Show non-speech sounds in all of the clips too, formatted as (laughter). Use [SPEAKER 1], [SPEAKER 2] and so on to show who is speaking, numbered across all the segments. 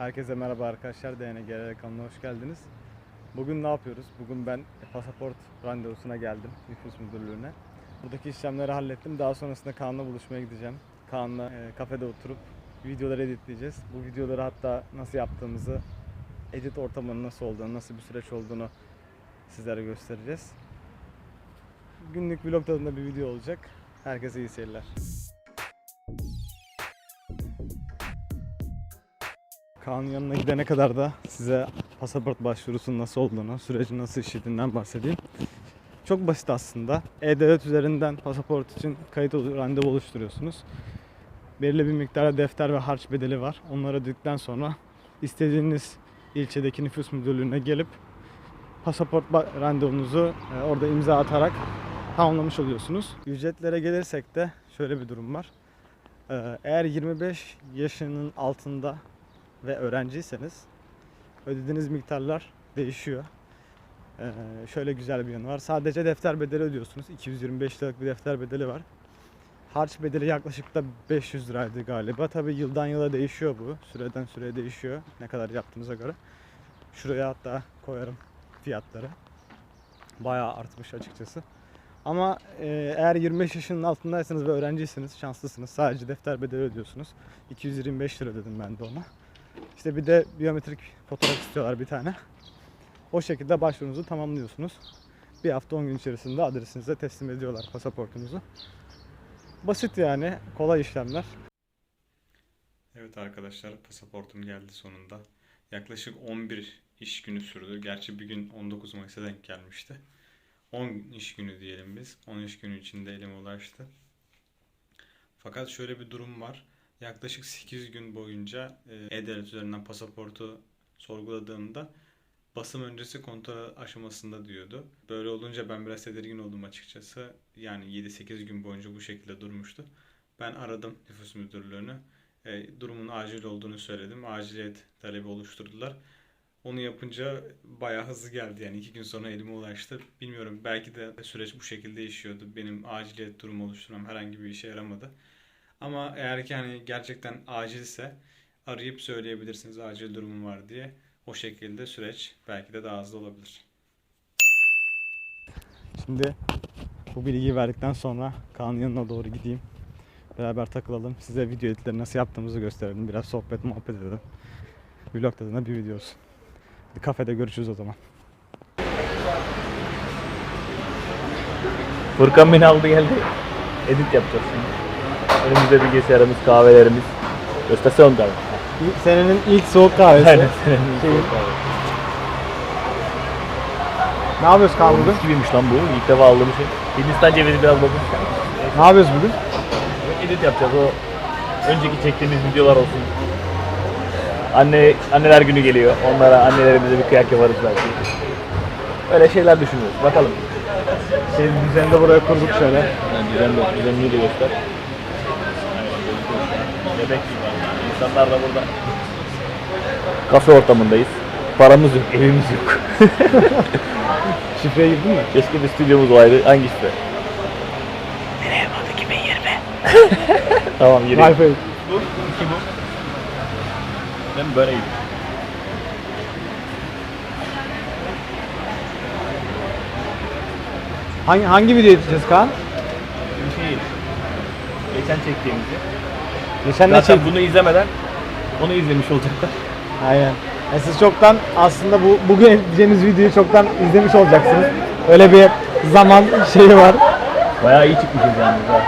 [SPEAKER 1] Herkese merhaba arkadaşlar. DNGR kanalına hoş geldiniz. Bugün ne yapıyoruz? Bugün ben pasaport randevusuna geldim nüfus müdürlüğüne. Buradaki işlemleri hallettim. Daha sonrasında Kaan'la buluşmaya gideceğim. Kaan'la e, kafede oturup videoları editleyeceğiz. Bu videoları hatta nasıl yaptığımızı, edit ortamının nasıl olduğunu, nasıl bir süreç olduğunu sizlere göstereceğiz. Günlük vlog tadında bir video olacak. Herkese iyi seyirler. Kaan'ın yanına gidene kadar da size pasaport başvurusunun nasıl olduğunu, sürecin nasıl işlediğinden bahsedeyim. Çok basit aslında. E-Devlet üzerinden pasaport için kayıt randevu oluşturuyorsunuz. Belirli bir miktarda defter ve harç bedeli var. Onları ödedikten sonra istediğiniz ilçedeki nüfus müdürlüğüne gelip pasaport randevunuzu e, orada imza atarak tamamlamış oluyorsunuz. Ücretlere gelirsek de şöyle bir durum var. E, Eğer 25 yaşının altında ve öğrenciyseniz ödediğiniz miktarlar değişiyor. Ee, şöyle güzel bir yanı var. Sadece defter bedeli ödüyorsunuz. 225 liralık bir defter bedeli var. Harç bedeli yaklaşık da 500 liraydı galiba. Tabi yıldan yıla değişiyor bu. Süreden süreye değişiyor. Ne kadar yaptığınıza göre. Şuraya hatta koyarım fiyatları. Bayağı artmış açıkçası. Ama e, eğer 25 yaşının altındaysanız ve öğrenciyseniz şanslısınız. Sadece defter bedeli ödüyorsunuz. 225 lira dedim ben de ona. İşte bir de biyometrik fotoğraf istiyorlar bir tane. O şekilde başvurunuzu tamamlıyorsunuz. Bir hafta 10 gün içerisinde adresinize teslim ediyorlar pasaportunuzu. Basit yani, kolay işlemler. Evet arkadaşlar, pasaportum geldi sonunda. Yaklaşık 11 iş günü sürdü. Gerçi bir gün 19 Mayıs'a denk gelmişti. 10 iş günü diyelim biz. 10 iş günü içinde elime ulaştı. Fakat şöyle bir durum var. Yaklaşık 8 gün boyunca e, E-Devlet üzerinden pasaportu sorguladığımda basım öncesi kontrol aşamasında diyordu. Böyle olunca ben biraz tedirgin oldum açıkçası. Yani 7-8 gün boyunca bu şekilde durmuştu. Ben aradım nüfus müdürlüğünü. E, durumun acil olduğunu söyledim. Aciliyet talebi oluşturdular. Onu yapınca bayağı hızlı geldi yani iki gün sonra elime ulaştı. Bilmiyorum belki de süreç bu şekilde işiyordu. Benim aciliyet durumu oluşturmam herhangi bir işe yaramadı. Ama eğer ki hani gerçekten acilse arayıp söyleyebilirsiniz acil durumum var diye. O şekilde süreç belki de daha hızlı olabilir. Şimdi bu bilgiyi verdikten sonra Kaan'ın yanına doğru gideyim. Beraber takılalım. Size video editleri nasıl yaptığımızı gösterelim. Biraz sohbet muhabbet edelim. Vlog tadında bir video olsun. Bir kafede görüşürüz o zaman.
[SPEAKER 2] Furkan beni aldı geldi. Edit yapacağız şimdi. Önümüzde bilgisayarımız, kahvelerimiz. Onu tabii.
[SPEAKER 1] Senenin ilk soğuk kahvesi.
[SPEAKER 2] Aynen. senin
[SPEAKER 1] Şey-
[SPEAKER 2] soğuk kahve.
[SPEAKER 1] Ne yapıyoruz Kaan bugün?
[SPEAKER 2] Olmuş gibiymiş lan bu. İlk defa aldığım şey. Hindistan cevizi biraz bozmuş.
[SPEAKER 1] Ne yapıyoruz bugün?
[SPEAKER 2] Edit yapacağız o. Önceki çektiğimiz videolar olsun. Anne anneler günü geliyor. Onlara annelerimize bir kıyak yaparız belki. Öyle şeyler düşünüyoruz. Bakalım.
[SPEAKER 1] Şey düzeni de buraya kurduk şöyle.
[SPEAKER 2] Yani düzenli, düzenliği de göster. Bebek gibi. İnsanlar da burada. Kafe ortamındayız. Paramız yok, evimiz yok. (laughs)
[SPEAKER 1] Şifreye girdin mi?
[SPEAKER 2] Keşke bir stüdyomuz olaydı. Hangi şifre? Nereye bak (laughs) 2020. tamam gireyim.
[SPEAKER 1] Wi-Fi.
[SPEAKER 2] Bu, iki bu. Ben böyle gideyim.
[SPEAKER 1] Hangi, hangi video edeceğiz Kaan?
[SPEAKER 2] Şey Geçen çektiğimizi.
[SPEAKER 1] Geçen ne
[SPEAKER 2] Zaten
[SPEAKER 1] çektik?
[SPEAKER 2] bunu izlemeden onu izlemiş olacaklar.
[SPEAKER 1] Aynen. E siz çoktan aslında bu bugün edeceğiniz videoyu çoktan izlemiş olacaksınız. Öyle bir zaman şeyi var.
[SPEAKER 2] Bayağı iyi çıkmışız yalnız ha.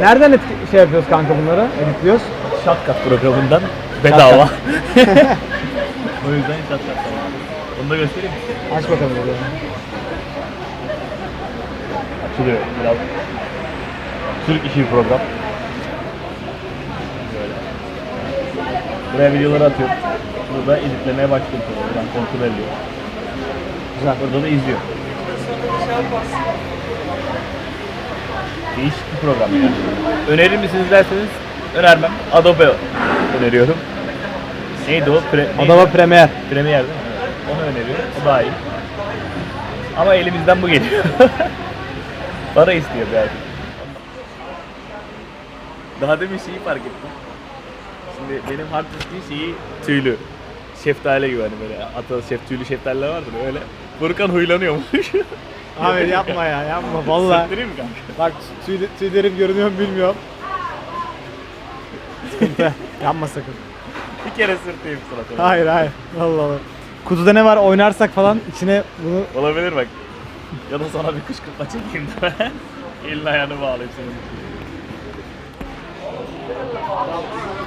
[SPEAKER 1] Nereden etki- şey yapıyoruz kanka bunları? Editliyoruz.
[SPEAKER 2] Shotcut programından bedava. (laughs) o yüzden Shotcut tamam. Onu da göstereyim mi?
[SPEAKER 1] Aç bakalım. de.
[SPEAKER 2] Açılıyor biraz. Türk işi bir program. Böyle. Buraya videoları atıyorum. Burada editlemeye başlıyorum. Buradan kontrol ediyor.
[SPEAKER 1] Güzel.
[SPEAKER 2] Burada da izliyor. Değişik bir program yani. Önerir misiniz derseniz önermem. Adobe öneriyorum. Neydi o? Pre, neydi?
[SPEAKER 1] Adobe Premiere.
[SPEAKER 2] Premier değil mi? Evet. Onu öneriyorum. O daha iyi. Ama elimizden bu geliyor. (laughs) Para istiyor belki. Daha demin şeyi fark ettim. Şimdi benim hard diskin şeyi tüylü. Şeftali gibi hani böyle ata şef tüylü şeftaliler vardır öyle. Furkan huylanıyormuş. (laughs)
[SPEAKER 1] Abi yapma ya yapma vallahi.
[SPEAKER 2] Sırtırayım mı kanka?
[SPEAKER 1] Bak tüy, tüylerim görünüyor mu bilmiyorum. Sıkıntı. Yapma sakın.
[SPEAKER 2] Bir kere sırtayım suratına.
[SPEAKER 1] Hayır hayır. Allah Allah. Kutuda ne var oynarsak falan içine bunu
[SPEAKER 2] Olabilir bak. Ya da sana bir kışkırtma çekeyim (laughs) de ben. Elini ayağını bağlayayım senin.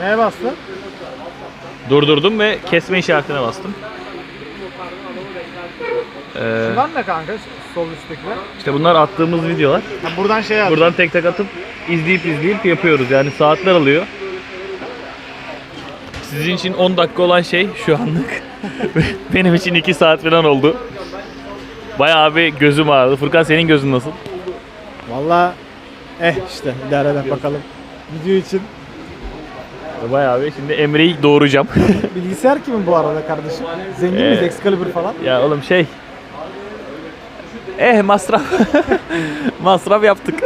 [SPEAKER 1] Neye bastın?
[SPEAKER 2] Durdurdum ve kesme işaretine bastım. Ee,
[SPEAKER 1] Bunlar ne kanka? Sol üsttekiler.
[SPEAKER 2] işte bunlar attığımız videolar.
[SPEAKER 1] Ha, buradan şey yap.
[SPEAKER 2] Buradan tek tek atıp izleyip izleyip yapıyoruz. Yani saatler alıyor. Sizin için 10 dakika olan şey şu anlık. (laughs) Benim için 2 saat falan oldu. Bayağı bir gözüm ağrıdı. Furkan senin gözün nasıl?
[SPEAKER 1] Valla eh işte idare bakalım. Video için.
[SPEAKER 2] Bayağı bir. Şimdi Emre'yi doğuracağım. (laughs)
[SPEAKER 1] Bilgisayar kimin bu arada kardeşim? Zengin miyiz?
[SPEAKER 2] Ee,
[SPEAKER 1] Excalibur falan.
[SPEAKER 2] ya oğlum şey. Eh masraf. (laughs) masraf yaptık.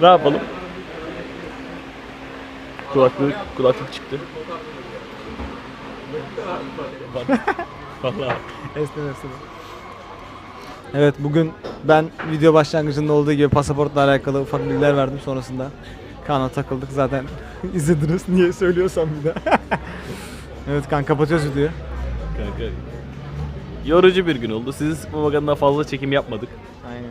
[SPEAKER 2] ne yapalım? Kulaklık, kulaklık çıktı. Vallahi.
[SPEAKER 1] Esnem esnem. Evet bugün ben video başlangıcında olduğu gibi pasaportla alakalı ufak bilgiler verdim sonrasında. Kaan'a takıldık zaten (laughs) izlediniz niye söylüyorsam bir de. (laughs) evet kan kapatıyoruz videoyu.
[SPEAKER 2] Kanka. Yorucu bir gün oldu. Sizi sıkmamak adına fazla çekim yapmadık.
[SPEAKER 1] Aynen.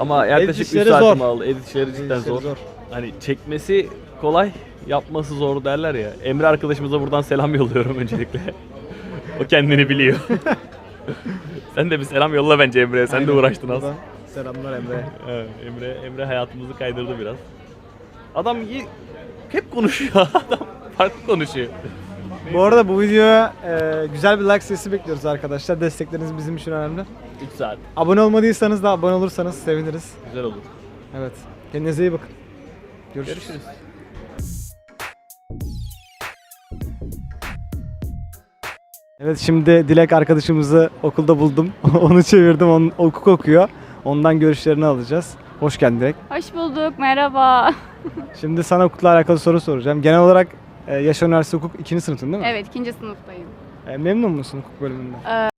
[SPEAKER 2] Ama yaklaşık 3
[SPEAKER 1] işleri
[SPEAKER 2] saatimi
[SPEAKER 1] zor.
[SPEAKER 2] aldı. Edit işleri cidden
[SPEAKER 1] işleri
[SPEAKER 2] zor.
[SPEAKER 1] zor.
[SPEAKER 2] Hani çekmesi kolay, yapması zor derler ya. Emre arkadaşımıza buradan selam yolluyorum öncelikle. (laughs) o kendini biliyor. Sen de bir selam yolla bence Emre'ye. Sen de
[SPEAKER 1] Aynen.
[SPEAKER 2] uğraştın az.
[SPEAKER 1] Buradan Selamlar Emre. (laughs)
[SPEAKER 2] Evet, Emre Emre hayatımızı kaydırdı biraz. Adam y- hep konuşuyor. (laughs) Adam farklı konuşuyor.
[SPEAKER 1] Bu arada bu videoya e, güzel bir like sayısı bekliyoruz arkadaşlar. Destekleriniz bizim için önemli.
[SPEAKER 2] 3 saat.
[SPEAKER 1] Abone olmadıysanız da abone olursanız seviniriz.
[SPEAKER 2] Güzel olur.
[SPEAKER 1] Evet. Kendinize iyi bakın. Görüşürüz.
[SPEAKER 2] Görüşürüz.
[SPEAKER 1] Evet şimdi Dilek arkadaşımızı okulda buldum. (laughs) Onu çevirdim. Onun hukuk okuyor. Ondan görüşlerini alacağız. Hoş geldin Dilek.
[SPEAKER 3] Hoş bulduk, merhaba. (laughs)
[SPEAKER 1] Şimdi sana hukukla alakalı soru soracağım. Genel olarak e, Yaşar Üniversitesi Hukuk 2. sınıfın değil mi?
[SPEAKER 3] Evet, ikinci sınıftayım.
[SPEAKER 1] E, memnun musun hukuk bölümünden?
[SPEAKER 3] Ee,